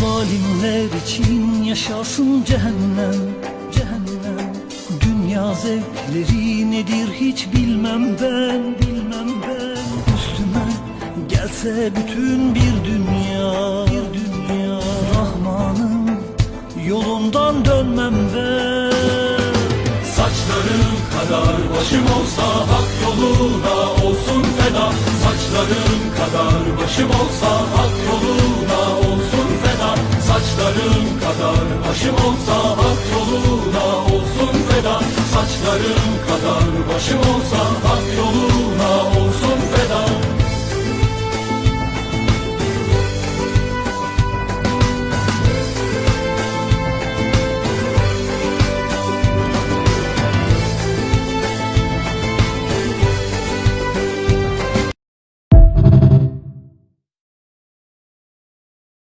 Zalimler için yaşasın cehennem Cehennem. Dünya zevkleri nedir hiç bilmem ben Bilmem ben. Üstüme gelse bütün bir dünya Bir dünya. Rahman'ın yolundan dönmem ben. Saçlarım kadar başım olsa hak yoluna olsun feda. Saçlarım kadar başım olsa hak başım olsa hak yoluna olsun feda Saçlarım kadar başım olsa